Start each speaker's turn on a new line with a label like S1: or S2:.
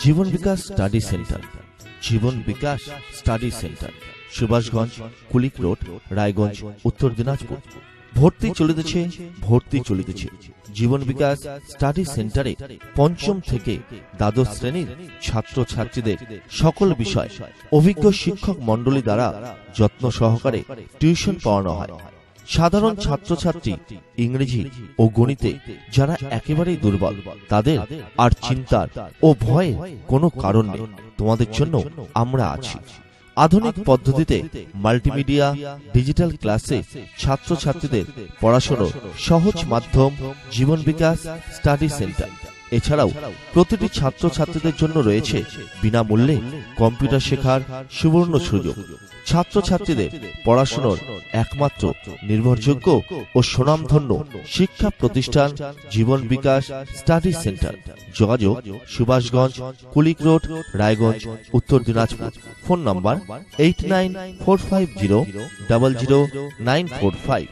S1: Jibon Bikash study centre. Jibon Bikash study centre. Subhashganj, Kulik road, Raiganj, Uttar Dinajpur. ভর্তি চলিতেছে ভর্তি চলিতেছে। জীবন Bikash study সেন্টারে পঞ্চম থেকে দ্বাদশ শ্রেণির ছাত্র ছাত্রীদের সকল বিষয় অভিজ্ঞ শিক্ষক মণ্ডলী দ্বারা যত্ন সহকারে টিউশন পড়ানো হয়। সাধারণ ছাত্রছাত্রী, ইংরেজি ও গণিতে যারা একেবারেই দুর্বল, তাদের আর চিন্তার ও ভয়ের কোনো কারণ নেই। তোমাদের জন্য আমরা আছি। আধুনিক পদ্ধতিতে মাল্টিমিডিয়া, ডিজিটাল ক্লাসে ছাত্রছাত্রীদের পড়াশোনার সহজ মাধ্যম, জীবন বিকাশ, স্টাডি সেন্টার। এছাড়াও প্রতিটি ছাত্রছাত্রীদের জন্য রয়েছে বিনামূল্যে কম্পিউটার শেখার সুবর্ণ সুযোগ। ছাত্রছাত্রীদের পড়াশোনার একমাত্র নির্ভরযোগ্য ও সুনামধন্য শিক্ষা প্রতিষ্ঠান জীবন বিকাশ স্টাডি সেন্টার। যোগাযোগ Subhashganj Kulik road Raiganj Uttar Dinajpur. Phone number eight nine four five zero double zero nine four five